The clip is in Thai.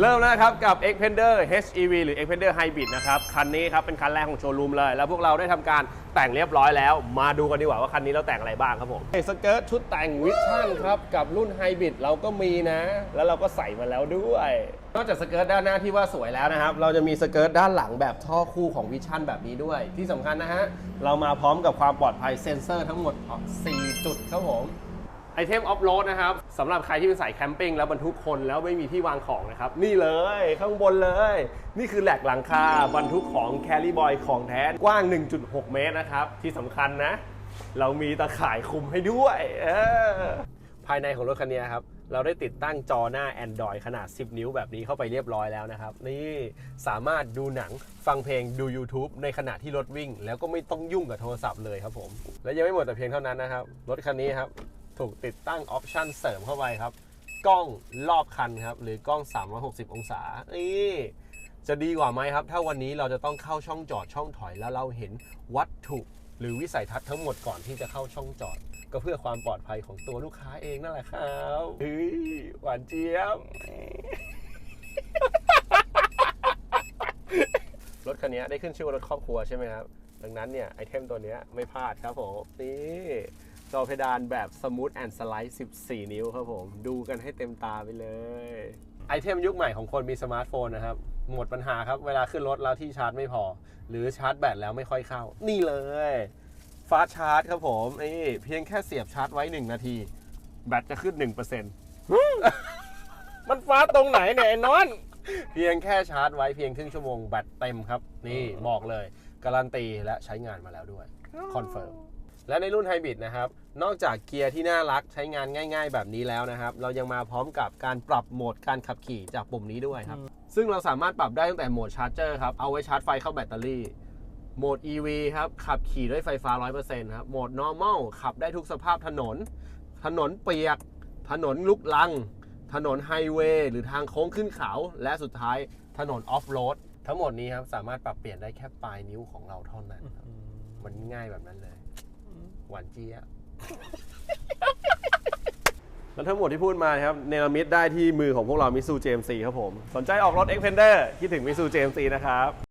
เริ่มแล้วนะครับ กับ Xpander HEV หรือ Xpander Hybrid นะครับ คันนี้ครับ เป็นคันแรกของโชว์รูมเลย แล้วพวกเราได้ทำการแต่งเรียบร้อยแล้ว มาดูกันดีกว่าว่าคันนี้เราแต่งอะไรบ้างครับผมสเกิร์ตชุดแต่งวิชั่นครับ กับรุ่น Hybrid เราก็มีนะ แล้วเราก็ใส่มาแล้วด้วย นอกจากสเกิร์ตด้านหน้าที่ว่าสวยแล้วนะครับ เราจะมีสเกิร์ตด้านหลังแบบท่อคู่ของวิชั่นแบบนี้ด้วย ที่สำคัญนะฮะเรามาพร้อมกับความปลอดภัยเซ็นเซอร์ทั้งหมด4จุดครับผม ไอเทมออฟโรดนะครับสำหรับใครที่เป็นสายแคมปิ้งแล้วบรรทุกคนแล้วไม่มีที่วางของนะครับ นี่เลยข้างบนเลย นี่คือแหลกหลังคาบรรทุกของแคล r ี b บอยของแท้กว้าง 1.6 เมตรนะครับ ที่สำคัญนะ เรามีตะข่ายคุมให้ด้วยภายในของรถคันนี้ครับ เราได้ติดตั้งจอหน้า Android ขนาด 10 นิ้วแบบนี้เข้าไปเรียบร้อยแล้วนะครับ นี่สามารถดูหนังฟังเพลงดู YouTube ในขณะที่รถวิ่ง แล้วก็ไม่ต้องยุ่งกับโทรศัพท์เลยครับผม และยังไม่หมดแต่เพียงเท่านั้นนะครับ รถคันนี้ครับ ถูกติดตั้งออปชันเสริมเข้าไปครับ กล้องรอบคันครับ หรือกล้อง 360 องศานี่จะดีกว่าไหมครับ ถ้าวันนี้เราจะต้องเข้าช่องจอดช่องถอยแล้วเราเห็นวัตถุ หรือวิสัยทัศน์ทั้งหมดก่อนที่จะเข้าช่องจอด ก็เพื่อความปลอดภัยของตัวลูกค้าเองนั่นแหละครับเฮ้ยหวานเจี๊ยบรถคันนี้ได้ขึ้นชื่อว่ารถครอบครัวใช่ไหมครับ ดังนั้นเนี่ยไอเทมตัวนี้ไม่พลาดครับผมนี่ จอเพดานแบบ Smooth and Slide 14 นิ้วครับผม ดูกันให้เต็มตาไปเลย ไอเทมยุคใหม่ของคนมีสมาร์ทโฟนนะครับ หมดปัญหาครับ เวลาขึ้นรถแล้วที่ชาร์จไม่พอ หรือชาร์จแบตแล้วไม่ค่อยเข้า นี่เลยฟาสชาร์จครับผมนี่เพียงแค่เสียบชาร์จไว้ 1 นาที แบตจะขึ้น 1%มันฟ้าตรงไหนเนี่ยไอ้นอน เพียงแค่ชาร์จไว้เพียงครึ่งชั่วโมงแบตเต็มครับ นี่บอกเลย การันตีและใช้งานมาแล้วด้วยคอนเฟิร์ม และในรุ่นไฮบริดนะครับ นอกจากเกียร์ที่น่ารักใช้งานง่าย ๆ แบบนี้แล้วนะครับ เรายังมาพร้อมกับการปรับโหมดการขับขี่จากปุ่มนี้ด้วยครับ ซึ่งเราสามารถปรับได้ตั้งแต่โหมดชาร์จเจอร์ครับ เอาไว้ชาร์จไฟเข้าแบตเตอรี่ โหมด EV ครับ ขับขี่ด้วยไฟฟ้า 100%ครับ โหมด normal ขับได้ทุกสภาพถนน ถนนเปียก ถนนลุกลัง ถนนไฮเวย์หรือทางโค้งขึ้นเขา และสุดท้ายถนนออฟโรดทั้งหมดนี้ครับสามารถปรับเปลี่ยนได้แค่ปลายนิ้วของเราเท่านั้นครับมันง่ายแบบนั้นเลย หวานเจี๊ยบแล้วทั้งหมดที่พูดมานะครับเนรมิตได้ที่มือของพวกเรามิซู JMC ครับผม สนใจออกรถ Xpander คิดถึงมิซู JMC นะครับ